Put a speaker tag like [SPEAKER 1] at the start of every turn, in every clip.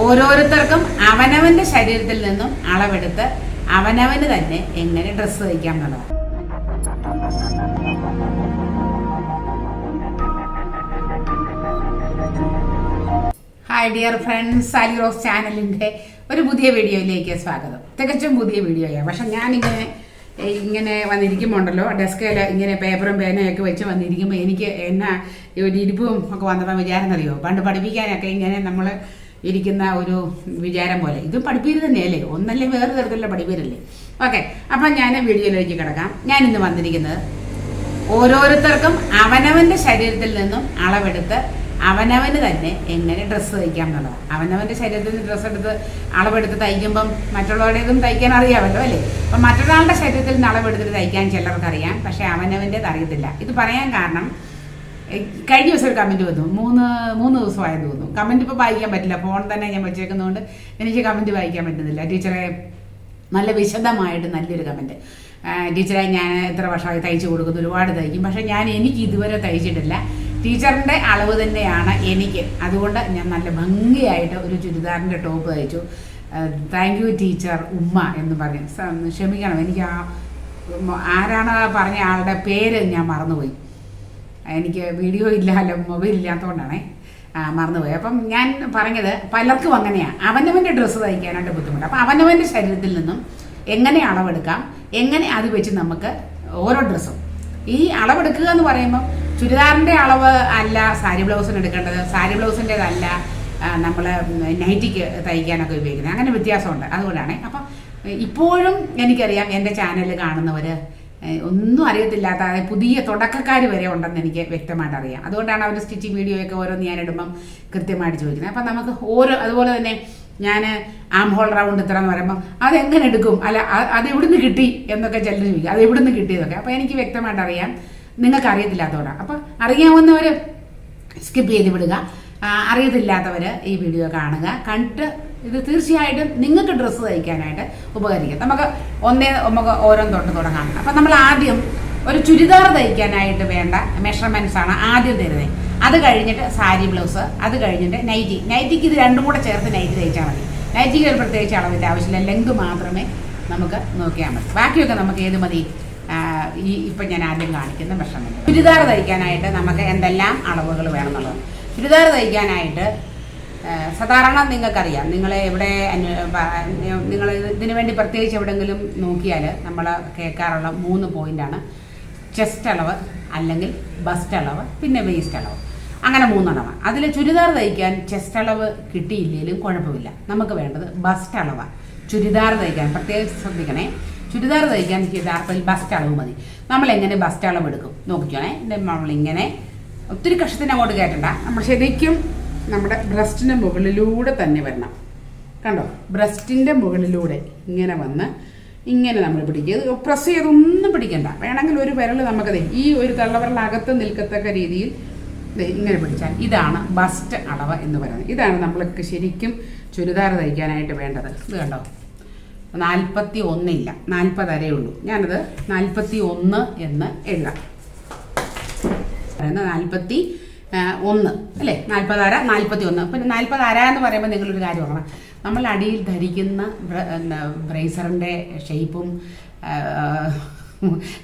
[SPEAKER 1] ഓരോരുത്തർക്കും അവനവന്റെ ശരീരത്തിൽ നിന്നും അളവെടുത്ത് അവനവന് തന്നെ എങ്ങനെ ഡ്രസ്സ് തയ്ക്കാം എന്നുള്ളതാണ് hi dear friends Sally Rose ചാനലിന്റെ ഒരു പുതിയ വീഡിയോയിലേക്ക് സ്വാഗതം. തികച്ചും പുതിയ വീഡിയോയാണ് പക്ഷെ ഞാനിങ്ങനെ ഇങ്ങനെ വന്നിരിക്കുമ്പോണ്ടല്ലോ ഡെസ്കിൽ ഇങ്ങനെ പേപ്പറും പേനയൊക്കെ വെച്ച് വന്നിരിക്കുമ്പോൾ എനിക്ക് എന്നാ ഒരു ഇരിപ്പും ഒക്കെ വന്നപ്പോൾ വിചാരം അറിയോ പണ്ട് പഠിപ്പിക്കാനൊക്കെ ഇങ്ങനെ നമ്മൾ ഇരിക്കുന്ന ഒരു വിചാരം പോലെ. ഇത് പഠിപ്പീര് തന്നെയല്ലേ? ഒന്നല്ലേ വേറെ തരത്തിലുള്ള പഠിപ്പീരല്ലേ? ഓക്കെ. അപ്പം ഞാൻ വീഡിയോയിലേക്ക് കിടക്കാം. ഞാൻ ഇന്ന് വന്നിരിക്കുന്നത് ഓരോരുത്തർക്കും അവനവന്റെ ശരീരത്തിൽ നിന്നും അളവെടുത്ത് അവനവന് തന്നെ എങ്ങനെ ഡ്രസ്സ് തയ്ക്കാം എന്നുള്ളത്. അവനവന്റെ ശരീരത്തിൽ നിന്ന് ഡ്രസ്സ് എടുത്ത് അളവെടുത്ത് തയ്ക്കുമ്പം മറ്റുള്ളവരുടേതും തയ്ക്കാൻ അറിയാമല്ലോ അല്ലേ? അപ്പം മറ്റൊരാളുടെ ശരീരത്തിൽ നിന്ന് അളവെടുത്തിട്ട് തയ്ക്കാൻ ചിലർക്കറിയാം. പക്ഷേ അവനവന്റെത് അറിയത്തില്ല. ഇത് പറയാൻ കാരണം കഴിഞ്ഞ ദിവസം ഒരു കമന്റ് വന്നു. മൂന്ന് മൂന്ന് ദിവസമായത് തോന്നുന്നു. കമന്റ് ഇപ്പോൾ വായിക്കാൻ പറ്റില്ല. ഫോൺ തന്നെ ഞാൻ വെച്ചേക്കുന്നതുകൊണ്ട് എനിക്ക് കമന്റ് വായിക്കാൻ പറ്റുന്നില്ല. ടീച്ചറെ നല്ല വിശദമായിട്ട് നല്ലൊരു കമന്റ് ടീച്ചറെ ഞാൻ എത്ര വർഷമായി തയ്ച്ചു കൊടുക്കുന്നു ഒരുപാട് തയ്ക്കും. പക്ഷേ ഞാൻ എനിക്ക് ഇതുവരെ തയ്ച്ചിട്ടില്ല. ടീച്ചറിന്റെ അളവ് തന്നെയാണ് എനിക്ക്. അതുകൊണ്ട് ഞാൻ നല്ല ഭംഗിയായിട്ട് ഒരു ചുരിദാറിന്റെ ടോപ്പ് തയ്ച്ചു. താങ്ക് യു ടീച്ചർ ഉമ്മ എന്ന് പറഞ്ഞു. ക്ഷമിക്കണം. എനിക്ക് ആ ആരാണ് പറഞ്ഞ ആളുടെ പേര് ഞാൻ മറന്നുപോയി. എനിക്ക് വീഡിയോ ഇല്ല ഇല്ലല്ലോ മൊബൈൽ ഇല്ലാത്തതുകൊണ്ടാണേ മറന്നുപോയി. അപ്പം ഞാൻ പറഞ്ഞത് പലർക്കും അങ്ങനെയാണ് അവനവന്റെ ഡ്രസ്സ് തയ്ക്കാനായിട്ട് ബുദ്ധിമുട്ട്. അപ്പം അവനവന്റെ ശരീരത്തിൽ നിന്നും എങ്ങനെ അളവെടുക്കാം എങ്ങനെ അത് വെച്ച് നമുക്ക് ഓരോ ഡ്രസ്സും ഈ അളവെടുക്കുക എന്ന് പറയുമ്പം ചുരിദാറിന്റെ അളവ് അല്ല സാരി ബ്ലൗസിന് എടുക്കേണ്ടത്. സാരി ബ്ലൗസിന്റെതല്ല നമ്മൾ നൈറ്റിക്ക് തയ്ക്കാനൊക്കെ ഉപയോഗിക്കുന്നത്. അങ്ങനെ വ്യത്യാസമുണ്ട്. അതുകൊണ്ടാണ്. അപ്പം ഇപ്പോഴും എനിക്കറിയാം എന്റെ ചാനൽ കാണുന്നവർ ഒന്നും അറിയത്തില്ലാത്ത പുതിയ തുടക്കക്കാർ വരെ ഉണ്ടെന്ന് എനിക്ക് വ്യക്തമായിട്ട് അറിയാം. അതുകൊണ്ടാണ് അവർ സ്റ്റിച്ചിങ് വീഡിയോ ഒക്കെ ഓരോന്ന് ഞാൻ ഇടുമ്പം കൃത്യമായിട്ട് ചോദിക്കുന്നത്. അപ്പം നമുക്ക് ഓരോ അതുപോലെ തന്നെ ഞാൻ ആം ഹോൾ റൗണ്ട് ഇത്ര എന്ന് പറയുമ്പോൾ അതെങ്ങനെ എടുക്കും? അല്ല അത് എവിടുന്ന് കിട്ടി എന്നൊക്കെ ചിലർ ചോദിക്കും. അത് എവിടുന്ന് കിട്ടിയതൊക്കെ അപ്പോൾ എനിക്ക് വ്യക്തമായിട്ട് അറിയാം. നിങ്ങൾക്ക് അറിയത്തില്ലാത്തവരാണ് അപ്പോൾ അറിയാവുന്നവർ സ്കിപ്പ് ചെയ്ത് വിടുക. അറിയത്തില്ലാത്തവർ ഈ വീഡിയോ കാണുക. കണ്ടിട്ട് ഇത് തീർച്ചയായിട്ടും നിങ്ങൾക്ക് ഡ്രസ്സ് തയ്ക്കാനായിട്ട് ഉപകരിക്കും. നമുക്ക് ഒന്നേ നമുക്ക് ഓരോന്ന് തൊട്ട് തുടങ്ങാം. അപ്പം നമ്മൾ ആദ്യം ഒരു ചുരിദാർ തയ്ക്കാനായിട്ട് വേണ്ട മെഷർമെന്റ്സ് ആണ് ആദ്യം തരുന്നത് അത് കഴിഞ്ഞിട്ട് സാരി ബ്ലൗസ് അത് കഴിഞ്ഞിട്ട് നൈറ്റി നൈറ്റിക്ക് ഇത് രണ്ടും കൂടെ ചേർത്ത് നൈറ്റി തയ്ച്ചാൽ മതി. നൈറ്റിക്ക് ഒരു പ്രത്യേകിച്ച് അളവിന്റെ ആവശ്യമില്ല. ലെങ്ത് മാത്രമേ നമുക്ക് നോക്കിയാൽ മതി. ബാക്കിയൊക്കെ നമുക്ക് ഏത് മതി? ഈ ഇപ്പം ഞാൻ ആദ്യം കാണിക്കുന്ന മെഷർമെന്റ് ചുരിദാർ തയ്ക്കാനായിട്ട് നമുക്ക് എന്തെല്ലാം അളവുകൾ വേണമെന്നുള്ളത്. ചുരിദാർ തയ്ക്കാനായിട്ട് സാധാരണ നിങ്ങൾക്കറിയാം. നിങ്ങളെ എവിടെ നിങ്ങൾ ഇതിനു വേണ്ടി പ്രത്യേകിച്ച് എവിടെയെങ്കിലും നോക്കിയാൽ നമ്മൾ കേൾക്കാറുള്ള മൂന്ന് പോയിന്റാണ്. ചെസ്റ്റ് അളവ് അല്ലെങ്കിൽ ബസ്റ്റ് അളവ് പിന്നെ വേസ്റ്റ് അളവ്. അങ്ങനെ മൂന്നെണ്ണമാണ്. അതിൽ ചുരിദാർ തയ്ക്കാൻ ചെസ്റ്റ് അളവ് കിട്ടിയില്ലെങ്കിലും കുഴപ്പമില്ല. നമുക്ക് വേണ്ടത് ബസ്റ്റ് അളവാണ് ചുരിദാർ തയ്ക്കാൻ പ്രത്യേകിച്ച് ശ്രദ്ധിക്കണേ. ചുരിദാർ തയ്ക്കാൻ യഥാർത്ഥത്തിൽ ബസ്റ്റ് അളവ് മതി. നമ്മൾ എങ്ങനെ ബസ്റ്റ് അളവ് എടുക്കും നോക്കിക്കോണേ നമ്മളിങ്ങനെ ഒത്തിരി കഷത്തിന് അങ്ങോട്ട് കയറ്റണ്ട. നമ്മൾ ശരിക്കും നമ്മുടെ ബ്രസ്റ്റിന്റെ മുകളിലൂടെ തന്നെ വരണം. കണ്ടോ? ബ്രസ്റ്റിന്റെ മുകളിലൂടെ ഇങ്ങനെ വന്ന് ഇങ്ങനെ നമ്മൾ പിടിക്കുക. പ്രസ് ചെയ്തൊന്നും പിടിക്കണ്ട. വേണമെങ്കിൽ ഒരു വിരൽ നമുക്കതേ ഈ ഒരു തള്ളവിരലകത്ത് നിൽക്കത്തക്ക രീതിയിൽ ഇങ്ങനെ പിടിച്ചാൽ ഇതാണ് ബസ്റ്റ് അളവ് എന്ന് പറയുന്നത്. ഇതാണ് നമ്മൾക്ക് ശരിക്കും ചുരിദാർ തയ്ക്കാനായിട്ട് വേണ്ടത്. ഇത് കണ്ടോ? നാൽപ്പത്തി ഒന്നില്ല നാൽപ്പതരേ ഉള്ളൂ. ഞാനത് നാൽപ്പത്തി ഒന്ന് എന്ന് എഴുതാം. പറയുന്നത് നാൽപ്പത്തി ഒന്ന് അല്ലേ? നാൽപ്പതാര നാൽപ്പത്തി ഒന്ന് പിന്നെ നാൽപ്പതാര എന്ന് പറയുമ്പോൾ നിങ്ങളൊരു കാര്യം ഓർക്കണം. നമ്മൾ അടിയിൽ ധരിക്കുന്ന ബ്ര- ബ്രേസറിന്റെ ഷേപ്പും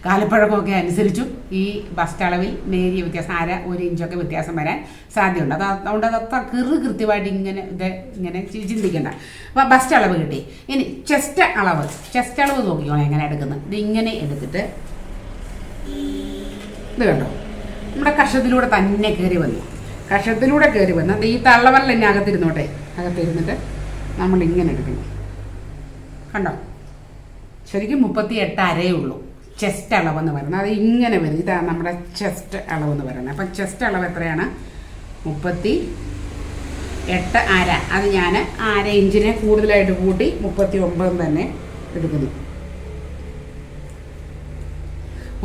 [SPEAKER 1] കാലപ്പഴക്കമൊക്കെ അനുസരിച്ചും ഈ ബസ്റ്റ് അളവിൽ നേരിയ വ്യത്യാസം അര ഒരു ഇഞ്ചൊക്കെ വ്യത്യാസം വരാൻ സാധ്യതയുണ്ട്. അത് അതുകൊണ്ട് അത് അത്ര കൃറ് കൃത്യമായിട്ട് ഇങ്ങനെ ഇത് ഇങ്ങനെ ചിന്തിക്കേണ്ട. അപ്പോൾ ബസ്റ്റ് അളവ് കിട്ടി. ഇനി ചെസ്റ്റ് അളവ്. ചെസ്റ്റ് അളവ് നോക്കിക്കോളാം എങ്ങനെ എടുക്കുന്നത്. ഇത് ഇങ്ങനെ എടുത്തിട്ട് ഇത് കണ്ടോ? നമ്മുടെ കഷത്തിലൂടെ തന്നെ കയറി വന്നു. കഷത്തിലൂടെ കയറി വന്ന്. അത് ഈ തള്ളവരൽ എന്നെ അകത്തിരുന്നോട്ടെ. അകത്തിരുന്നിട്ട് നമ്മൾ ഇങ്ങനെ എടുക്കണം കണ്ടോ? ശരിക്കും മുപ്പത്തി എട്ട് അരയേ ഉള്ളൂ. ചെസ്റ്റ് അളവെന്ന് പറയുന്നത്. അത് ഇങ്ങനെ വരും. ഇതാണ് നമ്മുടെ ചെസ്റ്റ് അളവെന്ന് പറയുന്നത്. അപ്പം ചെസ്റ്റ് അളവ് എത്രയാണ്? മുപ്പത്തി എട്ട് അര. അത് ഞാൻ അര ഇഞ്ചിനെ കൂടുതലായിട്ട് കൂട്ടി മുപ്പത്തി ഒമ്പത് തന്നെ എടുക്കുന്നു.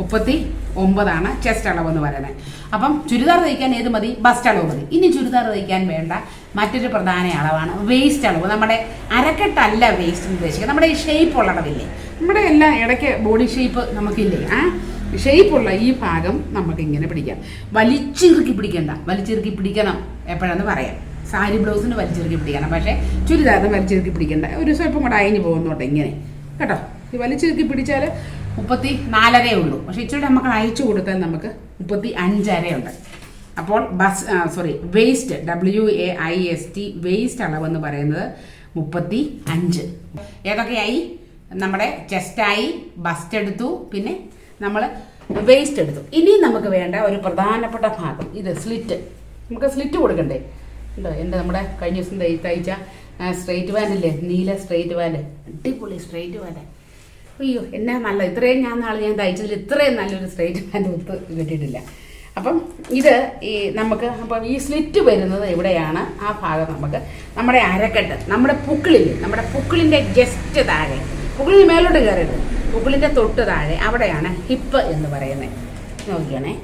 [SPEAKER 1] മുപ്പത്തി ഒമ്പതാണ് ചെസ്റ്റ് അളവ് എന്ന് പറയുന്നത്. അപ്പം ചുരിദാർ തയ്ക്കാൻ ഏത് മതി? ബസ്റ്റ് അളവ് മതി. ഇനി ചുരിദാർ തയ്ക്കാൻ വേണ്ട മറ്റൊരു പ്രധാന അളവാണ് വേസ്റ്റ് അളവ്. നമ്മുടെ അരക്കെട്ടല്ല വേസ്റ്റ് എന്ന് ഉദ്ദേശിക്കുന്നത് നമ്മുടെ ഈ ഷേപ്പ് ഉള്ള അളവില്ലേ? നമ്മുടെ എല്ലാ ഇടയ്ക്ക് ബോഡി ഷേപ്പ് നമുക്കില്ലേ? ആ? ഷേപ്പുള്ള ഈ ഭാഗം നമുക്ക് ഇങ്ങനെ പിടിക്കാം. വലിച്ചിറുക്കി പിടിക്കണ്ട. വലിച്ചിറുക്കി പിടിക്കണം എപ്പോഴാന്ന് പറയാം. സാരി ബ്ലൗസിന് വലിച്ചിറുക്കി പിടിക്കണം. പക്ഷേ ചുരിദാറിന് വലിച്ചിറുക്കി പിടിക്കണ്ട. ഒരു സ്വല്പം കൂടെ അയഞ്ഞു പോകുന്നുണ്ട് ഇങ്ങനെ. കേട്ടോ? ഈ വലിച്ചിറുക്കി പിടിച്ചാൽ മുപ്പത്തി നാലരയേ ഉള്ളൂ. പക്ഷെ ഇച്ചിരി നമുക്ക് അയച്ചു കൊടുത്താൽ നമുക്ക് മുപ്പത്തി അഞ്ചരയുണ്ട് അപ്പോൾ bust sorry waist W A I S T waist അളവെന്ന് പറയുന്നത് മുപ്പത്തി അഞ്ച്. ഏതൊക്കെയായി? നമ്മുടെ ചെസ്റ്റായി ബസ്റ്റ് എടുത്തു പിന്നെ നമ്മൾ വേസ്റ്റ് എടുത്തു. ഇനി നമുക്ക് വേണ്ട ഒരു പ്രധാനപ്പെട്ട ഭാഗം ഇത് സ്ലിറ്റ് നമുക്ക് സ്ലിറ്റ് കൊടുക്കണ്ടേ? ഉണ്ടോ? എന്റെ നമ്മുടെ കഴിഞ്ഞ ദിവസം തയ് തയ്ച്ച സ്ട്രെയിറ്റ് വാൻഡില്ലേ നീല സ്ട്രെയിറ്റ് വാൻഡ് അടിപൊളി സ്ട്രെയിറ്റ് വാൻഡ് അയ്യോ എന്നാ നല്ല ഇത്രയും ഞാൻ നാളെ ഞാൻ തയ്ച്ചതിൽ ഇത്രയും നല്ലൊരു സ്ട്രെയിറ്റ് പാന്റ് ഒത്ത് കിട്ടിയിട്ടില്ല. അപ്പം ഇത് ഈ നമുക്ക് അപ്പം ഈ സ്ലിറ്റ് വരുന്നത് എവിടെയാണ് ആ ഭാഗം നമുക്ക്. നമ്മുടെ അരക്കെട്ട് നമ്മുടെ പുക്കിളിൽ നമ്മുടെ പുക്കിളിന്റെ ജസ്റ്റ് താഴെ. പുക്കിളിന് മേലോട്ട് കയറരുത്. പുക്കിളിന്റെ തൊട്ട് താഴെ. അവിടെയാണ് ഹിപ്പ് എന്ന് പറയുന്നത്. നോക്കിയാണേ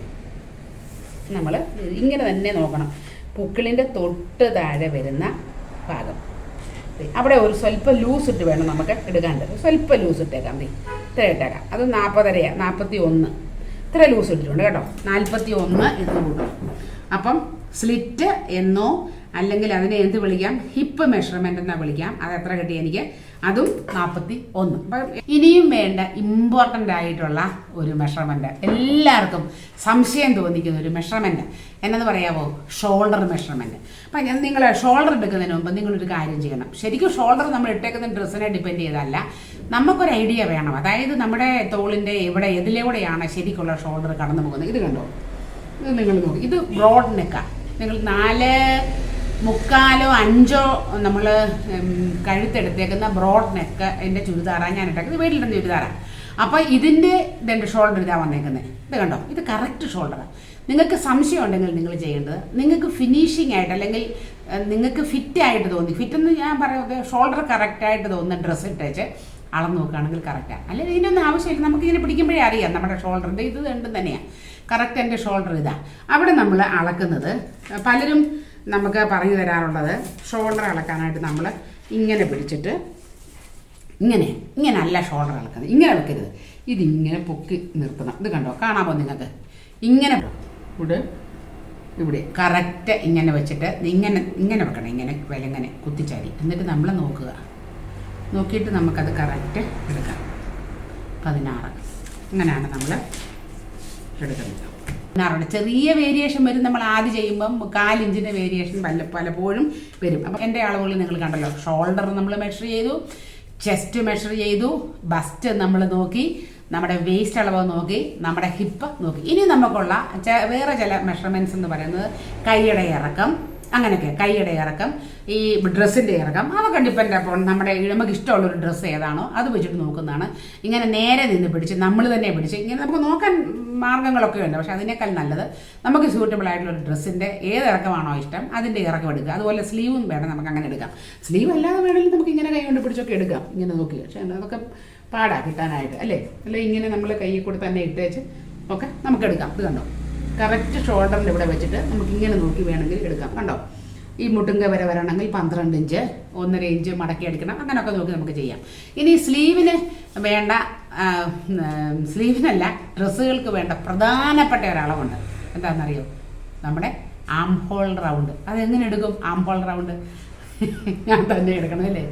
[SPEAKER 1] നമ്മൾ ഇങ്ങനെ തന്നെ നോക്കണം. പുക്കിളിന്റെ തൊട്ട് താഴെ വരുന്ന ഭാഗം. അവിടെ ഒരു സ്വല്പം ലൂസ് ഇട്ട് വേണം നമുക്ക് എടുക്കാണ്ട്. സ്വല്പം ലൂസ് ഇട്ടേക്കാം. ദേ ഇത്ര ഇട്ടേക്കാം. അത് നാൽപ്പതരയാ നാൽപ്പത്തി ഒന്ന് ഇത്ര ലൂസ് ഇട്ടിട്ടുണ്ട് കേട്ടോ. നാൽപ്പത്തി ഒന്ന് എന്ന് കൂട്ടും അപ്പം സ്ലിറ്റ് എന്നോ അല്ലെങ്കിൽ അതിനെ എന്ത് വിളിക്കാം? ഹിപ്പ് മെഷർമെന്റ് എന്നാ വിളിക്കാം. അത് എത്ര കിട്ടി എനിക്ക്? അതും നാൽപ്പത്തി ഒന്ന് ഇനിയും വേണ്ട ഇമ്പോർട്ടന്റ് ആയിട്ടുള്ള ഒരു മെഷർമെന്റ് എല്ലാവർക്കും സംശയം തോന്നിക്കുന്ന ഒരു മെഷർമെന്റ് എന്നത് പറയാമോ ഷോൾഡർ മെഷർമെന്റ് അപ്പം ഞാൻ നിങ്ങൾ ഷോൾഡർ എടുക്കുന്നതിന് മുമ്പ് നിങ്ങളൊരു കാര്യം ചെയ്യണം. ശരിക്കും ഷോൾഡർ നമ്മൾ ഇട്ടേക്കുന്ന ഡ്രസ്സിനെ ഡിപ്പെൻഡ് ചെയ്തല്ല നമുക്കൊരു ഐഡിയ വേണം. അതായത് നമ്മുടെ തോളിന്റെ എവിടെ എതിലൂടെയാണ് ശരിക്കുള്ള ഷോൾഡർ കടന്നു പോകുന്നത് ഇത് കണ്ടോ? ഇത് നിങ്ങൾ നോക്കി. ഇത് ബ്രോഡ് നെക്കാണ് നിങ്ങൾ നാല് മുക്കാലോ അഞ്ചോ നമ്മൾ കഴുത്തെടുത്തേക്കുന്ന ബ്രോഡ് നെക്ക് എന്റെ ചുരിദാറാണ് ഞാൻ ഇട്ടേക്കുന്നത് വീട്ടിലിടുന്ന ചുരിദാറാണ് അപ്പോൾ ഇതിന്റെ ഇതെന്റെ ഷോൾഡർ ഇതാ വന്നേക്കുന്നത് ഇത് കണ്ടോ? ഇത് കറക്റ്റ് ഷോൾഡറാണ് നിങ്ങൾക്ക് സംശയം ഉണ്ടെങ്കിൽ നിങ്ങൾ ചെയ്യേണ്ടത് നിങ്ങൾക്ക് ഫിനിഷിംഗ് ആയിട്ട് അല്ലെങ്കിൽ നിങ്ങൾക്ക് ഫിറ്റ് ആയിട്ട് തോന്നി ഫിറ്റ് എന്ന് ഞാൻ പറയുന്നത് ഷോൾഡർ കറക്റ്റായിട്ട് തോന്നുന്ന ഡ്രസ്സ് ഇട്ടേച്ച് അളന്ന് നോക്കുകയാണെങ്കിൽ കറക്റ്റാണ് അല്ലെങ്കിൽ ഇതിനൊന്നും ആവശ്യമില്ല. നമുക്കിങ്ങനെ പിടിക്കുമ്പോഴേ അറിയാം നമ്മുടെ ഷോൾഡറിന്റെ ഇത് രണ്ടും തന്നെയാണ് കറക്റ്റ് എന്റെ ഷോൾഡർ ഇതാണ് അവിടെ നമ്മൾ അളക്കുന്നത് പലരും നമുക്ക് പറഞ്ഞു തരാറുള്ളത് ഷോൾഡർ അളക്കാനായിട്ട് നമ്മൾ ഇങ്ങനെ പിടിച്ചിട്ട് ഇങ്ങനെ ഇങ്ങനെ അല്ല ഷോൾഡർ അളക്കുന്നത്. ഇങ്ങനെ അളക്കരുത് ഇതിങ്ങനെ പൊക്കി നിർത്തണം. ഇത് കണ്ടോ? കാണാമോ നിങ്ങൾക്ക്. ഇങ്ങനെ ഇവിടെ ഇവിടെ. കറക്റ്റ് ഇങ്ങനെ വെച്ചിട്ട് ഇങ്ങനെ ഇങ്ങനെ വെക്കണം. ഇങ്ങനെ വിലങ്ങനെ കുത്തിച്ചാടി. എന്നിട്ട് നമ്മൾ നോക്കുക. നോക്കിയിട്ട് നമുക്കത് കറക്റ്റ് എടുക്കാം. പതിനാറ്. അങ്ങനെയാണ് നമ്മൾ എടുക്കുന്നത്. പതിനാറുണ്ട് ചെറിയ വേരിയേഷൻ വരും നമ്മൾ ആദ്യം ചെയ്യുമ്പം കാലിഞ്ചിന്റെ വേരിയേഷൻ പല പലപ്പോഴും വരും. അപ്പം എന്റെ അളവുകൾ നിങ്ങൾ കണ്ടല്ലോ. ഷോൾഡർ നമ്മൾ മെഷർ ചെയ്തു ചെസ്റ്റ് മെഷർ ചെയ്തു ബസ്റ്റ് നമ്മൾ നോക്കി നമ്മുടെ വേസ്റ്റ് അളവ് നോക്കി നമ്മുടെ ഹിപ്പ് നോക്കി. ഇനി നമുക്കുള്ള വേറെ ചില മെഷർമെന്റ്സ് എന്ന് പറയുന്നത് കൈയുടെ ഇറക്കം അങ്ങനെയൊക്കെ. കൈയുടെ ഇറക്കം ഈ ഡ്രസ്സിന്റെ ഇറക്കം. അതൊക്കെ ഡിപ്പെൻഡ് അപ്പോൾ നമ്മുടെ നമുക്ക് ഇഷ്ടമുള്ള ഒരു ഡ്രസ്സ് ഏതാണോ അത് വെച്ചിട്ട് നോക്കുന്നതാണ്. ഇങ്ങനെ നേരെ നിന്ന് പിടിച്ച് നമ്മൾ തന്നെ പിടിച്ച് ഇങ്ങനെ നമുക്ക് നോക്കാൻ മാർഗങ്ങളൊക്കെ ഉണ്ട്. പക്ഷെ അതിനേക്കാൾ നല്ലത് നമുക്ക് സ്യൂട്ടബിൾ ആയിട്ടുള്ള ഒരു ഡ്രസ്സിന്റെ ഏത് ഇറക്കമാണോ ഇഷ്ടം അതിന്റെ ഇറക്കം എടുക്കുക. അതുപോലെ സ്ലീവും വേണം നമുക്ക് അങ്ങനെ എടുക്കാം. സ്ലീവ് അല്ലാതെ വേണമെങ്കിൽ നമുക്ക് ഇങ്ങനെ കൈ കൊണ്ട് പിടിച്ചൊക്കെ എടുക്കാം. ഇങ്ങനെ നോക്കി പക്ഷേ അതൊക്കെ പാടാ കിട്ടാനായിട്ട് അല്ലേ? അല്ലെ? ഇങ്ങനെ നമ്മൾ കൈ കൂടെ തന്നെ ഇട്ടേച്ച് ഒക്കെ നമുക്ക് എടുക്കാം. ഇത് കണ്ടോ? കറക്റ്റ് ഷോൾഡറിന്റെ ഇവിടെ വെച്ചിട്ട് നമുക്ക് ഇങ്ങനെ നോക്കി വേണമെങ്കിൽ എടുക്കാം. കണ്ടോ? ഈ മുട്ടുങ്ക വരെ വരണമെങ്കിൽ പന്ത്രണ്ട് ഇഞ്ച് ഒന്നര ഇഞ്ച് മടക്കി എടുക്കണം അങ്ങനെയൊക്കെ നോക്കി നമുക്ക് ചെയ്യാം. ഇനി സ്ലീവിന് വേണ്ട സ്ലീവിനല്ല ഡ്രസ്സുകൾക്ക് വേണ്ട പ്രധാനപ്പെട്ട ഒരളവുണ്ട്. എന്താണെന്നറിയോ? നമ്മുടെ ആം ഹോൾ റൗണ്ട് അതെങ്ങനെ എടുക്കും ആം ഹോൾ റൗണ്ട് ഞാൻ തന്നെ എടുക്കണം അല്ലേ?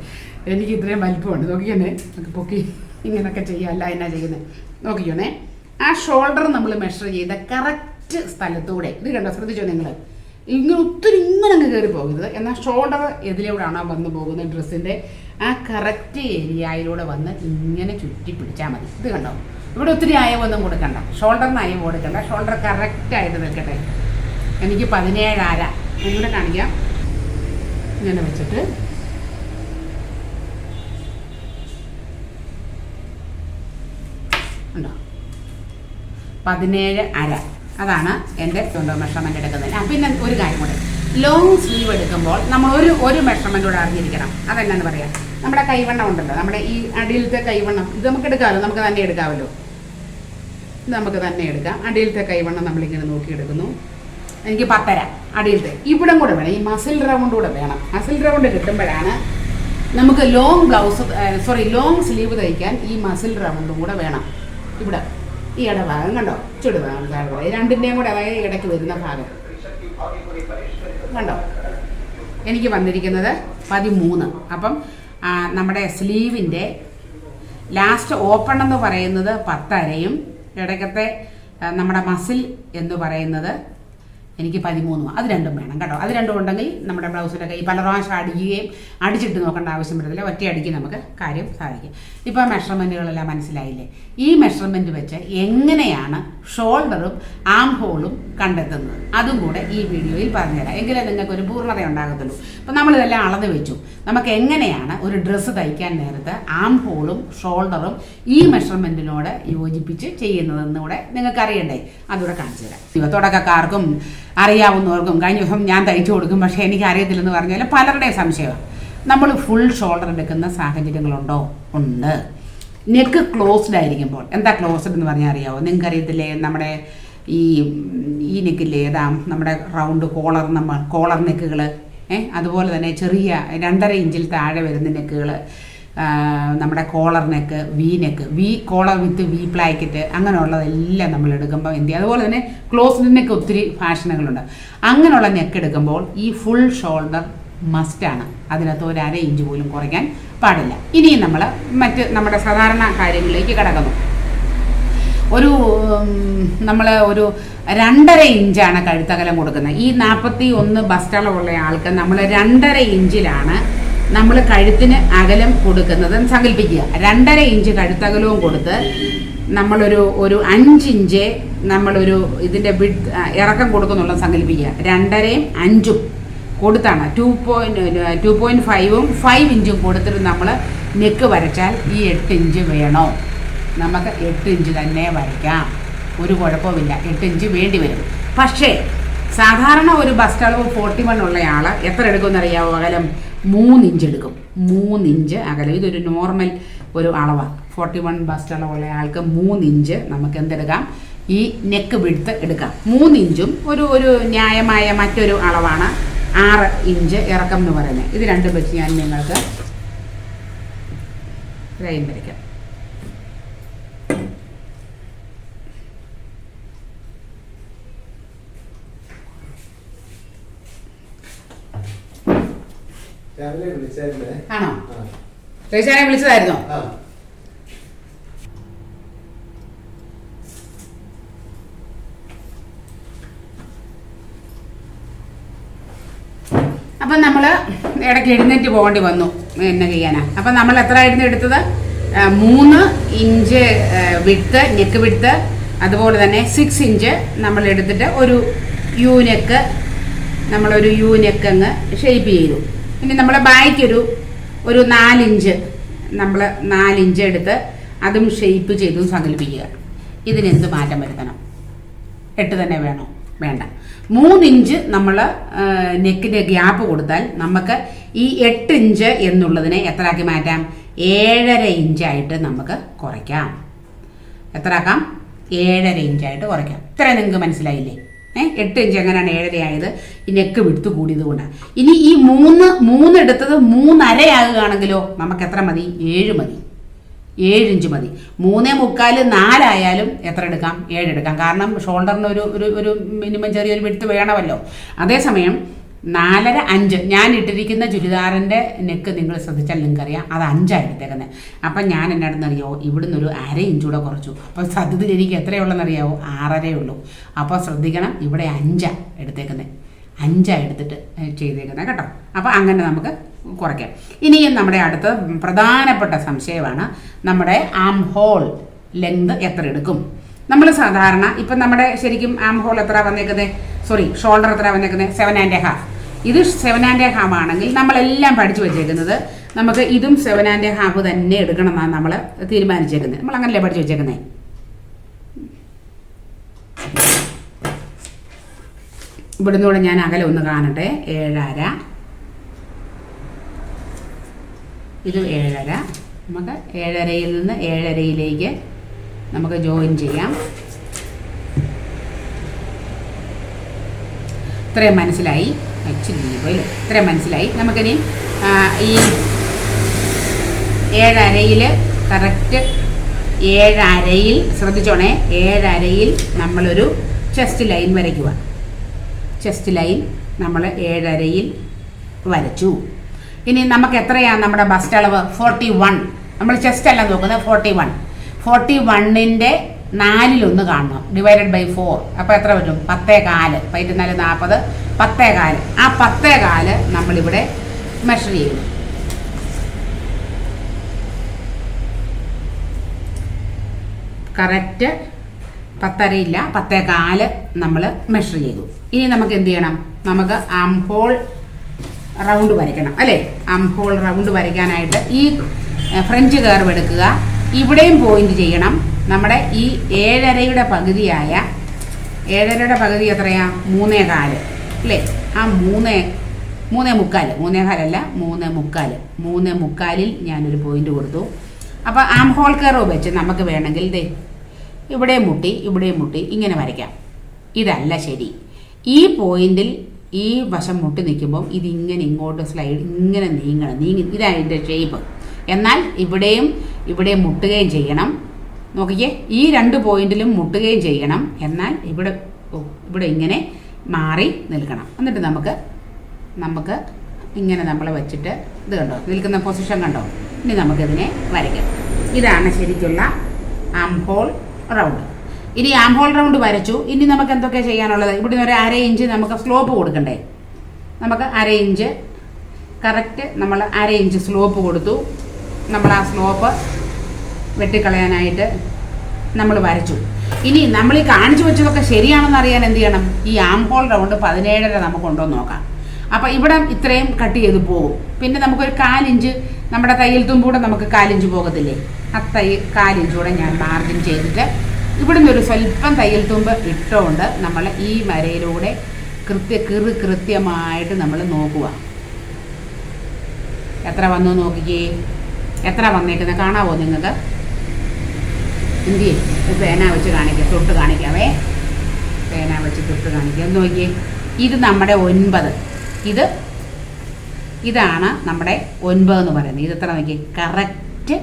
[SPEAKER 1] എനിക്ക് ഇത്രയും വലിപ്പമുണ്ട്. നോക്കിക്കണേ നമുക്ക് പൊക്കി ഇങ്ങനെയൊക്കെ ചെയ്യാം. അല്ല എന്നാ ചെയ്യുന്നത് നോക്കിക്കണേ ആ ഷോൾഡർ നമ്മൾ മെഷർ ചെയ്ത കറക്റ്റ് സ്ഥലത്തൂടെ. ഇത് കണ്ടോ ശ്രദ്ധിച്ചോ നിങ്ങൾ ഇങ്ങനെ ഒത്തിരി ഇങ്ങനെ അങ്ങ് കയറി പോകരുത് എന്നാൽ ഷോൾഡർ എതിലൂടെയാണോ വന്നു പോകുന്നത് ഡ്രസ്സിന്റെ ആ കറക്റ്റ് ഏരിയയിലൂടെ വന്ന് ഇങ്ങനെ ചുറ്റി പിടിച്ചാൽ മതി. ഇത് കണ്ടോ? ഇവിടെ ഒത്തിരി അയവൊന്നും കൊടുക്കണ്ട. ഷോൾഡറിന് അയവ് കൊടുക്കണ്ട. ഷോൾഡർ കറക്റ്റായിട്ട് നിൽക്കട്ടെ. എനിക്ക് പതിനേഴ് ആര? ഇവിടെ കാണിക്കാം. ഇങ്ങനെ വെച്ചിട്ട്. ഉണ്ടോ പതിനേഴ് അര അതാണ് എന്റെ മെഷർമെന്റ് എടുക്കുന്നത്. പിന്നെ ഒരു കാര്യം കൂടെ. ലോങ് സ്ലീവ് എടുക്കുമ്പോൾ നമ്മൾ ഒരു ഒരു മെഷർമെന്റ് കൂടെ അറിഞ്ഞിരിക്കണം. അതെന്നാന്ന് പറയാം? നമ്മുടെ കൈവണ്ണം ഉണ്ടല്ലോ. നമ്മുടെ ഈ അടിയിലത്തെ കൈവണ്ണം ഇത് നമുക്ക് എടുക്കാമല്ലോ. നമുക്ക് തന്നെ എടുക്കാമല്ലോ. ഇത് നമുക്ക് തന്നെ എടുക്കാം. അടിയിലത്തെ കൈവണ്ണം നമ്മളിങ്ങനെ നോക്കിയെടുക്കുന്നു. എനിക്ക് പത്തര. അടിയിലത്തെ. ഇവിടെ കൂടെ വേണം. ഈ മസിൽ റൗണ്ട് കൂടെ വേണം. മസിൽ റൗണ്ട് കിട്ടുമ്പോഴാണ് നമുക്ക് long blouse sorry long sleeve തയ്ക്കാൻ ഈ മസിൽ റൗണ്ടും കൂടെ വേണം. ഇവിടെ. ഈ ഇടഭാഗം കണ്ടോ? ചുടുഭാഗം താഴെ ഈ രണ്ടിന്റെയും കൂടെ അതായത് ഇടയ്ക്ക് വരുന്ന ഭാഗം. കണ്ടോ? എനിക്ക് വന്നിരിക്കുന്നത് പതിമൂന്ന്. അപ്പം നമ്മുടെ സ്ലീവിന്റെ ലാസ്റ്റ് ഓപ്പൺ എന്ന് പറയുന്നത് പത്തരയും ഇടയ്ക്കത്തെ നമ്മുടെ മസിൽ എന്ന് പറയുന്നത് എനിക്ക് പതിമൂന്നും അത് രണ്ടും വേണം കേട്ടോ. അത് രണ്ടും ഉണ്ടെങ്കിൽ നമ്മുടെ ബ്ലൗസിന്റെ കൈ പല പ്രാവശ്യം അടിക്കുകയും അടിച്ചിട്ട് നോക്കേണ്ട ആവശ്യം വരത്തില്ല. ഒറ്റ അടിക്ക് നമുക്ക് കാര്യം സാധിക്കും. ഇപ്പോൾ മെഷർമെന്റുകളെല്ലാം മനസ്സിലായില്ലേ? ഈ മെഷർമെന്റ് വെച്ച് എങ്ങനെയാണ് ഷോൾഡറും ആം ഹോളും കണ്ടെത്തുന്നത്? അതും കൂടെ ഈ വീഡിയോയിൽ പറഞ്ഞുതരാം. എങ്കിലേ നിങ്ങൾക്ക് ഒരു പൂർണത ഉണ്ടാകത്തുള്ളൂ. അപ്പോൾ നമ്മളിതെല്ലാം അളന്ന് വെച്ചു. നമുക്ക് എങ്ങനെയാണ് ഒരു ഡ്രസ്സ് തയ്ക്കാൻ നേരത്ത് ആം ഹോളും ഷോൾഡറും ഈ മെഷർമെന്റിനോട് യോജിപ്പിച്ച് ചെയ്യുന്നതെന്ന് കൂടെ നിങ്ങൾക്ക് അറിയണ്ടേ അതുകൂടെ കാണിച്ചു തരാം തുടക്കക്കാർക്കും അറിയാവുന്നവർക്കും കഴിഞ്ഞ ദിവസം ഞാൻ തയ്ച്ചു കൊടുക്കും പക്ഷേ എനിക്ക് അറിയത്തില്ലെന്ന് പറഞ്ഞാൽ പലരുടെയും സംശയമാണ്. നമ്മൾ ഫുൾ ഷോൾഡർ എടുക്കുന്ന സാഹചര്യങ്ങളുണ്ടോ? ഉണ്ട്. നെക്ക് ക്ലോസ്ഡ് ആയിരിക്കുമ്പോൾ എന്താ ക്ലോസ്ഡ് എന്ന് പറഞ്ഞാൽ അറിയാവോ? നിങ്ങൾക്ക് അറിയത്തില്ലേ നമ്മുടെ ഈ ഈ നെക്കില്ലേ ഏതാ നമ്മുടെ റൗണ്ട് കോളർ നമ്മൾ കോളർ നെക്കുകൾ ഏഹ് അതുപോലെ തന്നെ ചെറിയ രണ്ടര ഇഞ്ചിൽ താഴെ വരുന്ന നെക്കുകൾ നമ്മുടെ collar neck V neck V collar with V placket അങ്ങനെയുള്ളതെല്ലാം നമ്മൾ എടുക്കുമ്പോൾ എന്ത് ചെയ്യും? അതുപോലെ തന്നെ ക്ലോസ്ഡ് നെക്ക് ഒത്തിരി ഫാഷനുകളുണ്ട് അങ്ങനെയുള്ള നെക്ക് എടുക്കുമ്പോൾ ഈ ഫുൾ ഷോൾഡർ മസ്റ്റാണ് അതിനകത്ത് ഒരു അര ഇഞ്ച് പോലും കുറയ്ക്കാൻ പാടില്ല. ഇനിയും നമ്മൾ മറ്റ് നമ്മുടെ സാധാരണ കാര്യങ്ങളിലേക്ക് കിടക്കുന്നു. ഒരു നമ്മൾ ഒരു രണ്ടര ഇഞ്ചാണ് കഴുത്തകലം കൊടുക്കുന്നത്. ഈ നാൽപ്പത്തി ഒന്ന് ബസ്റ്റളമുള്ള ആൾക്ക് നമ്മൾ രണ്ടര ഇഞ്ചിലാണ് നമ്മൾ കഴുത്തിന് അകലം കൊടുക്കുന്നത് സങ്കല്പിക്കുക. രണ്ടര ഇഞ്ച് കഴുത്തകലവും കൊടുത്ത് നമ്മളൊരു ഒരു അഞ്ചിഞ്ച് നമ്മളൊരു ഇതിന്റെ വിഡ് ഇറക്കം കൊടുക്കുന്നുള്ള സങ്കല്പിക്കുക. രണ്ടരയും അഞ്ചും കൊടുത്താണ്. ടു പോയിന്റ് ടു പോയിന്റ് ഫൈവും ഫൈവ് ഇഞ്ചും കൊടുത്തിട്ട് നമ്മൾ നെക്ക് വരച്ചാൽ ഈ എട്ട് ഇഞ്ച് വേണോ? നമുക്ക് എട്ട് ഇഞ്ച് തന്നെ വരയ്ക്കാം. ഒരു കുഴപ്പമില്ല എട്ട് ഇഞ്ച് വേണ്ടി വരും. പക്ഷേ സാധാരണ ഒരു ബസ് അളവ് ഫോർട്ടി വൺ ഉള്ളയാൾ എത്ര എടുക്കുമെന്ന് അറിയാമോ അകലം മൂന്നിഞ്ച് എടുക്കും. മൂന്നിഞ്ച് അകലം. ഇതൊരു നോർമൽ ഒരു അളവാണ് ഫോർട്ടി വൺ ബസ്റ്റ് അളവുള്ള ആൾക്ക് മൂന്നിഞ്ച് നമുക്ക് എന്തെടുക്കാം? ഈ നെക്ക് വിടുത്ത് എടുക്കാം. മൂന്നിഞ്ചും ഒരു ഒരു ന്യായമായ മറ്റൊരു അളവാണ് ആറ് ഇഞ്ച് ഇറക്കം എന്ന് പറയുന്നത്. ഇത് രണ്ടും വെച്ച് ഞാൻ നിങ്ങൾക്ക് ലൈൻ വരയ്ക്കാം. ആണോ. ചേച്ചാനെ വിളിച്ചതായിരുന്നോ. അപ്പം നമ്മൾ ഇടയ്ക്ക് എഴുന്നേറ്റ് പോകേണ്ടി വന്നു എന്നെ ചെയ്യാനാ. അപ്പം നമ്മൾ എത്ര ആയിരുന്നു എടുത്തത്? മൂന്ന് ഇഞ്ച് വിട്ട് നെക്ക് വിട്ട് അതുപോലെ തന്നെ സിക്സ് ഇഞ്ച് നമ്മൾ എടുത്തിട്ട് ഒരു യൂനെക്ക് നമ്മളൊരു യൂനെക്ക് അങ്ങ് ഷേപ്പ് ചെയ്തു. ഇനി നമ്മൾ ബായ്ക്കൊരു ഒരു നാലിഞ്ച്. നമ്മൾ നാലിഞ്ച് എടുത്ത് അതും ഷെയ്പ്പ് ചെയ്തും സങ്കല്പിക്കുക. ഇതിനെന്ത് മാറ്റം വരുത്തണം? എട്ട് തന്നെ വേണോ? വേണ്ട. മൂന്നിഞ്ച് നമ്മൾ നെക്കിന്റെ ഗ്യാപ്പ് കൊടുത്താൽ നമുക്ക് ഈ എട്ട് ഇഞ്ച് എന്നുള്ളതിനെ എത്രയാക്കി മാറ്റാം? ഏഴര ഇഞ്ചായിട്ട് നമുക്ക് കുറയ്ക്കാം. എത്രയാക്കാം? ഏഴര ഇഞ്ചായിട്ട് കുറയ്ക്കാം. ഇത്രയും നിങ്ങൾക്ക് മനസ്സിലായില്ലേ? ഏഹ് എട്ട് ഇഞ്ച് എങ്ങനെയാണ് ഏഴര ആയത് ഈ നെക്ക് വിടുത്ത് കൂടിയത് കൊണ്ടാണ്. ഇനി ഈ മൂന്ന് മൂന്നെടുത്തത് മൂന്നരയാകുകയാണെങ്കിലോ നമുക്ക് എത്ര മതി? ഏഴ് മതി. ഏഴ് ഇഞ്ച് മതി. മൂന്നേ മുക്കാൽ നാലായാലും എത്ര എടുക്കാം? ഏഴെടുക്കാം കാരണം ഷോൾഡറിന് ഒരു ഒരു മിനിമം ചെറിയൊരു വിടുത്ത് വേണമല്ലോ. അതേസമയം നാലര അഞ്ച്. ഞാൻ ഇട്ടിരിക്കുന്ന ചുരിദാറിന്റെ നെക്ക് നിങ്ങൾ ശ്രദ്ധിച്ചാൽ നിങ്ങൾക്കറിയാം. അത് അഞ്ചാണ് എടുത്തേക്കുന്നത് അപ്പം ഞാൻ എന്നാണെന്ന് അറിയാമോ ഇവിടുന്ന് ഒരു അര ഇഞ്ചൂടെ കുറച്ചു. അപ്പോൾ സത്യത്തിൽ എനിക്ക് എത്രയുള്ളതെന്ന് അറിയാമോ ആറരയേ ഉള്ളൂ. അപ്പോൾ ശ്രദ്ധിക്കണം ഇവിടെ അഞ്ചാണ് എടുത്തേക്കുന്നത് അഞ്ചാണ് എടുത്തിട്ട് ചെയ്തേക്കുന്നത് കേട്ടോ. അപ്പോൾ അങ്ങനെ നമുക്ക് കുറയ്ക്കാം. ഇനിയും നമ്മുടെ അടുത്ത പ്രധാനപ്പെട്ട സംശയമാണ് നമ്മുടെ ആം ഹോൾ ലെങ്ത് എത്ര എടുക്കും? നമ്മൾ സാധാരണ ഇപ്പം നമ്മുടെ ശരിക്കും ആം ഹോൾ എത്ര വന്നേക്കുന്നത് സോറി ഷോൾഡർ എത്ര വന്നേക്കുന്നത് സെവൻ ആൻഡ് ഹാഫ് ഇത് സെവൻ ആൻഡ് ഹാഫ് ആണെങ്കിൽ നമ്മളെല്ലാം പഠിച്ചു വെച്ചേക്കുന്നത് നമുക്ക് ഇതും സെവൻ ആൻഡ് ഹാഫ് തന്നെ എടുക്കണം എന്നാണ് നമ്മൾ തീരുമാനിച്ചേക്കുന്നത്. നമ്മൾ അങ്ങനല്ലേ പഠിച്ചു വെച്ചേക്കുന്നത് ഇവിടുന്ന് കൂടെ ഞാൻ അകലെ ഒന്ന് കാണട്ടെ. ഏഴര. ഇത് ഏഴര. നമുക്ക് ഏഴരയിൽ നിന്ന് ഏഴരയിലേക്ക് നമുക്ക് ജോയിൻ ചെയ്യാം. ഇത്രയും മനസ്സിലായി. ഇച്ചിരി പോയി ഇത്രയും മനസ്സിലായി. നമുക്കിനി ഈ ഏഴരയിൽ കറക്റ്റ് ഏഴരയിൽ ശ്രദ്ധിച്ചോണേ ഏഴരയിൽ നമ്മളൊരു ചെസ്റ്റ് ലൈൻ വരയ്ക്കുക. ചെസ്റ്റ് ലൈൻ നമ്മൾ ഏഴരയിൽ വരച്ചു. ഇനി നമുക്ക് എത്രയാണ് നമ്മുടെ ബസ്റ്റ് അളവ്? ഫോർട്ടി വൺ നമ്മൾ ചെസ്റ്റ് അല്ല നോക്കുന്നത് ഫോർട്ടി വൺ ഫോർട്ടി വണ്ണിന്റെ നാലിലൊന്ന് കാണണം. ഡിവൈഡഡ് ബൈ ഫോർ അപ്പോൾ എത്ര വരും പത്തേ കാൽ. പതിനാല് നാൽപ്പത്. പത്തേ കാൽ ആ പത്തേ കാൽ നമ്മളിവിടെ മെഷർ ചെയ്യുന്നു. കറക്റ്റ് പത്തരയില്ല. പത്തേ കാൽ നമ്മൾ മെഷർ ചെയ്തു. ഇനി നമുക്ക് എന്ത് ചെയ്യണം? നമുക്ക് ആം ഹോൾ റൗണ്ട് വരയ്ക്കണം. അല്ലേ? ആം ഹോൾ റൗണ്ട് വരയ്ക്കാനായിട്ട് ഈ ഫ്രഞ്ച് കർവ് എടുക്കുക. ഇവിടെയും പോയിന്റ് ചെയ്യണം. നമ്മുടെ ഈ ഏഴരയുടെ പകുതിയായ ഏഴരയുടെ പകുതി എത്രയാ? മൂന്നേ കാൽ അല്ലേ ആ മൂന്നേ മൂന്നേ മുക്കാൽ മൂന്നേ കാലല്ല മൂന്നേ മുക്കാൽ മൂന്നേ മുക്കാലിൽ ഞാനൊരു പോയിന്റ് കൊടുത്തു. അപ്പോൾ ആം ഹോൾ കർവ് വെച്ച് നമുക്ക് വേണമെങ്കിൽ ദേ ഇവിടെ മുട്ടി ഇവിടെ മുട്ടി ഇങ്ങനെ വരയ്ക്കാം. ഇതല്ല ശരി. ഈ പോയിന്റിൽ ഈ വശം മുട്ടി നിൽക്കുമ്പോൾ ഇതിങ്ങനെ ഇങ്ങോട്ട് സ്ലൈഡ് ഇങ്ങനെ നീങ്ങണം. നീങ്ങി ഇതാണ് ഇതിന്റെ ഷേപ്പ് എന്നാൽ ഇവിടെയും ഇവിടെ മുട്ടുകയും ചെയ്യണം. നോക്കിക്കേ ഈ രണ്ട് പോയിന്റിലും മുട്ടുകയും ചെയ്യണം. എന്നാൽ ഇവിടെ ഇവിടെ ഇങ്ങനെ മാറി നിൽക്കണം. എന്നിട്ട് നമുക്ക് നമുക്ക് ഇങ്ങനെ നമ്മൾ വെച്ചിട്ട് ഇത് കണ്ടോ? നിൽക്കുന്ന പൊസിഷൻ കണ്ടോ? ഇനി നമുക്കിതിനെ വരയ്ക്കാം. ഇതാണ് ശരിക്കുള്ള ആം ഹോൾ റൗണ്ട് ഇനി ആം ഹോൾ റൗണ്ട് വരച്ചു. ഇനി നമുക്ക് എന്തൊക്കെ ചെയ്യാനുള്ളത്? ഇവിടുന്ന് ഒരു അര ഇഞ്ച് നമുക്ക് സ്ലോപ്പ് കൊടുക്കണ്ടേ? നമുക്ക് അര ഇഞ്ച് കറക്റ്റ് നമ്മൾ അര ഇഞ്ച് സ്ലോപ്പ് കൊടുത്തു. നമ്മൾ ആ സ്ലോപ്പ് വെട്ടിക്കളയാനായിട്ട് നമ്മൾ വരച്ചു. ഇനി നമ്മൾ ഈ കാണിച്ചു വെച്ചതൊക്കെ ശരിയാണെന്ന് അറിയാൻ എന്ത് ചെയ്യണം? ഈ ആം ഹോൾ റൗണ്ട് പതിനേഴര നമുക്ക് കൊണ്ടുവന്ന് നോക്കാം. അപ്പം ഇവിടെ ഇത്രയും കട്ട് ചെയ്ത് പോകും. പിന്നെ നമുക്കൊരു കാലിഞ്ച് നമ്മുടെ തയ്യൽ തുമ്പൂടെ നമുക്ക് കാലിഞ്ച് പോകത്തില്ലേ? ആ തൈ കാലിഞ്ചൂടെ ഞാൻ മാർജിൻ ചെയ്തിട്ട് ഇവിടുന്ന് ഒരു സ്വല്പം തയ്യൽ തുമ്പ് ഇട്ടുകൊണ്ട് നമ്മൾ ഈ മരയിലൂടെ കൃത്യ കൃ കൃത്യമായിട്ട് നമ്മൾ നോക്കുക. എത്ര വന്നു നോക്കിക്കേ? എത്ര വന്നേക്കുന്നത് കാണാവോ നിങ്ങൾക്ക്? ഒരു പേന വെച്ച് കാണിക്കാം തൊട്ട് കാണിക്കാവേ പേന വെച്ച് തൊട്ട് കാണിക്കാം നോക്കിയേ. ഇത് നമ്മുടെ ഒൻപത്. ഇത് ഇതാണ് നമ്മുടെ ഒൻപത് എന്ന് പറയുന്നത്. ഇത് എത്ര നോക്കി കറക്റ്റ്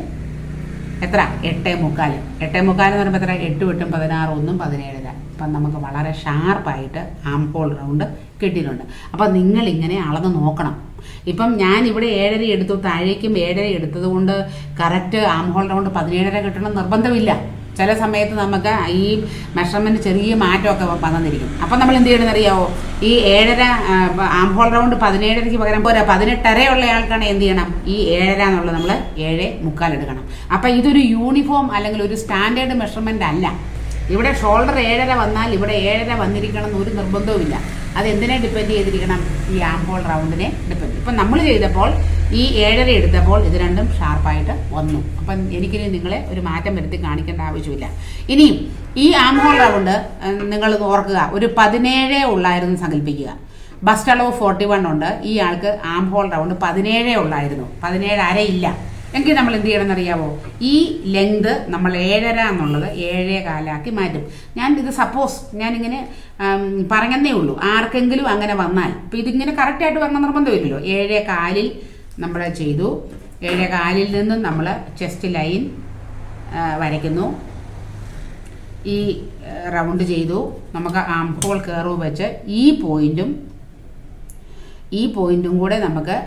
[SPEAKER 1] എത്ര? എട്ടേ മുക്കാൽ എട്ടേ മുക്കാൽ എന്ന് പറയുമ്പോൾ എത്ര? എട്ട് എട്ടും പതിനാറ് ഒന്നും പതിനേഴില്ല അപ്പം നമുക്ക് വളരെ ഷാർപ്പായിട്ട് ആം ഹോൾ റൗണ്ട് കിട്ടിയിട്ടുണ്ട്. അപ്പം നിങ്ങൾ ഇങ്ങനെ അളന്ന് നോക്കണം. ഇപ്പം ഞാൻ ഇവിടെ ഏഴര എടുത്തു താഴേക്കും ഏഴര എടുത്തത് കൊണ്ട് കറക്റ്റ് ആം ഹോൾ റൗണ്ട് പതിനേഴര കിട്ടണം നിർബന്ധമില്ല. ചില സമയത്ത് നമുക്ക് ഈ മെഷർമെന്റ് ചെറിയ മാറ്റമൊക്കെ വന്നിരിക്കും. അപ്പം നമ്മൾ എന്ത് ചെയ്യണമെന്ന് അറിയാവോ? ഈ ഏഴര ആംഹോൾ റൗണ്ട് പതിനേഴരയ്ക്ക് പകരം പോരാ. പതിനെട്ടരയുള്ള ആൾക്കാണ് എന്ത് ചെയ്യണം? ഈ ഏഴര എന്നുള്ളത് നമ്മൾ ഏഴ് മുക്കാൽ എടുക്കണം. അപ്പം ഇതൊരു യൂണിഫോം അല്ലെങ്കിൽ ഒരു സ്റ്റാൻഡേർഡ് മെഷർമെന്റ് അല്ല. ഇവിടെ ഷോൾഡർ ഏഴര വന്നാൽ ഇവിടെ ഏഴര വന്നിരിക്കണം എന്നൊരു നിർബന്ധവുമില്ല. അത് എന്തിനെ ഡിപ്പെൻഡ് ചെയ്തിരിക്കണം? ഈ ആംഹോൾ റൗണ്ടിനെ ഡിപ്പെൻഡ് ഇപ്പം നമ്മൾ ചെയ്തപ്പോൾ ഈ ഏഴര എടുത്തപ്പോൾ ഇത് രണ്ടും ഷാർപ്പായിട്ട് വന്നു. അപ്പം എനിക്കിനി നിങ്ങളെ ഒരു മാറ്റം വരുത്തി കാണിക്കേണ്ട ആവശ്യമില്ല. ഇനിയും ഈ ആം ഹോൾ റൗണ്ട് നിങ്ങൾ ഓർക്കുക. ഒരു പതിനേഴേ ഉള്ളായിരുന്നു സങ്കല്പിക്കുക. ബസ്റ്റ് അളവ് ഫോർട്ടി വൺ ഉണ്ട്. ഈ ആൾക്ക് ആം ഹോൾ റൗണ്ട് പതിനേഴേ ഉള്ളായിരുന്നു. പതിനേഴ് ഇല്ല. എങ്കിൽ നമ്മൾ എന്ത് ചെയ്യണം എന്നറിയാവോ ഈ ലെങ്ത് നമ്മൾ ഏഴര എന്നുള്ളത് ഏഴേ കാലാക്കി മാറ്റും. ഞാൻ ഇത് സപ്പോസ് ഞാനിങ്ങനെ പറഞ്ഞതേ ഉള്ളൂ. ആർക്കെങ്കിലും അങ്ങനെ വന്നാൽ. ഇപ്പം ഇതിങ്ങനെ കറക്റ്റായിട്ട് വരണം നിർബന്ധമില്ലല്ലോ. ഏഴേ കാലിൽ നമ്മൾ ചെയ്തു. ഏഴേ കാലിൽ നിന്നും നമ്മൾ ചെസ്റ്റ് ലൈൻ വരയ്ക്കുന്നു. ഈ റൗണ്ട് ചെയ്തു. നമുക്ക് ആം ഹോൾ കയറവ് വെച്ച് ഈ പോയിന്റും ഈ പോയിന്റും കൂടെ നമുക്ക്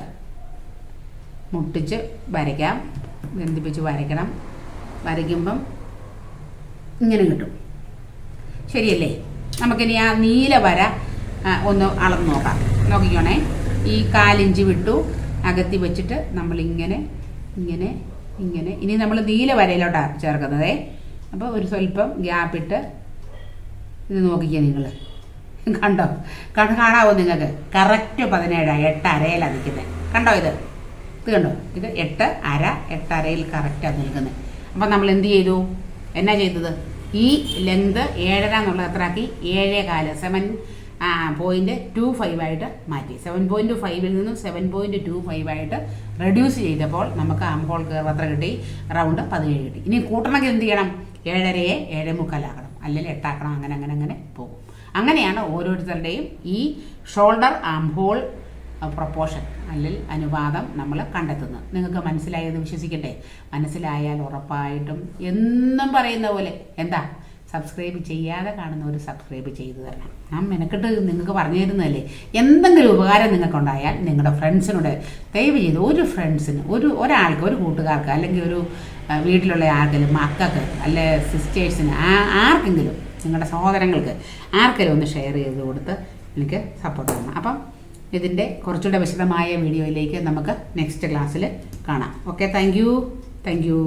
[SPEAKER 1] മുട്ടിച്ച് വരയ്ക്കാം. ബന്ധിപ്പിച്ച് വരയ്ക്കണം. വരയ്ക്കുമ്പം ഇങ്ങനെ കിട്ടും. ശരിയല്ലേ? നമുക്കിനി ആ നീല വര ഒന്ന് അളന്ന് നോക്കാം. നോക്കിക്കോണേ. ഈ കാലിഞ്ച് വിട്ടു. അകത്തി വെച്ചിട്ട് നമ്മളിങ്ങനെ ഇങ്ങനെ ഇങ്ങനെ. ഇനി നമ്മൾ നീല വരയിലോട്ടാണ് ചേർക്കുന്നതേ. അപ്പോൾ ഒരു സ്വല്പം ഗ്യാപ്പിട്ട് ഇത് നോക്കിക്കുക നിങ്ങൾ കണ്ടോ? കണ്ട് കാണാവോ നിങ്ങൾക്ക്? കറക്റ്റ് പതിനേഴാണ് എട്ട് അരയിലാണ് നിൽക്കുന്നത് കണ്ടോ ഇത്? ഇത് കണ്ടോ? ഇത് എട്ട് അര എട്ട് അരയിൽ കറക്റ്റാണ് നിൽക്കുന്നത് അപ്പം നമ്മൾ എന്ത് ചെയ്തു? എന്നാ ചെയ്തത്? ഈ ലെങ്ത് ഏഴര എന്നുള്ളത് എത്രയാക്കി? ഏഴേ കാൽ. സെവൻ പോയിന്റ് ടു ഫൈവ് ആയിട്ട് മാറ്റി. സെവൻ പോയിന്റ് ഫൈവിൽ നിന്നും സെവൻ പോയിന്റ് ടു ഫൈവ് ആയിട്ട് റെഡ്യൂസ് ചെയ്തപ്പോൾ നമുക്ക് ആംഹോൾ കയറി അത്ര കിട്ടി. റൗണ്ട് പതിനേഴ് കിട്ടി. ഇനി കൂട്ടണമെങ്കിൽ എന്ത് ചെയ്യണം? ഏഴരയെ ഏഴേ മുക്കാലാക്കണം അല്ലെങ്കിൽ എട്ടാക്കണം. അങ്ങനെ അങ്ങനെ അങ്ങനെ പോകും. അങ്ങനെയാണ് ഓരോരുത്തരുടെയും ഈ ഷോൾഡർ ആംഹോൾ ഹോൾ പ്രപ്പോർഷൻ അല്ലെങ്കിൽ അനുപാതം നമ്മൾ കണ്ടെത്തുന്നത്. നിങ്ങൾക്ക് മനസ്സിലായത് വിശ്വസിക്കട്ടെ? മനസ്സിലായാൽ ഉറപ്പായിട്ടും എന്നും പറയുന്ന പോലെ. എന്താ? സബ്സ്ക്രൈബ് ചെയ്യാതെ കാണുന്നവർ സബ്സ്ക്രൈബ് ചെയ്തു തരണം. ഞാൻ മെനക്കെട്ട് നിങ്ങൾക്ക് പറഞ്ഞു തരുന്നതല്ലേ? എന്തെങ്കിലും ഉപകാരം നിങ്ങൾക്കുണ്ടായാൽ നിങ്ങളുടെ ഫ്രണ്ട്സിനോട് ദയവ് ചെയ്ത് ഒരു ഫ്രണ്ട്സിന് ഒരു ഒരാൾക്ക് ഒരു കൂട്ടുകാർക്ക് അല്ലെങ്കിൽ ഒരു വീട്ടിലുള്ള ആർക്കെങ്കിലും മക്കൾക്ക് അല്ലെ സിസ്റ്റേഴ്സിന് ആർക്കെങ്കിലും നിങ്ങളുടെ സഹോദരങ്ങൾക്ക് ആർക്കെങ്കിലും ഒന്ന് ഷെയർ ചെയ്ത് കൊടുത്ത് എനിക്ക് സപ്പോർട്ട് ചെയ്യണം അപ്പം ഇതിന്റെ കുറച്ചുകൂടെ വിശദമായ വീഡിയോയിലേക്ക് നമുക്ക് നെക്സ്റ്റ് ക്ലാസ്സിൽ കാണാം. Okay thank you thank you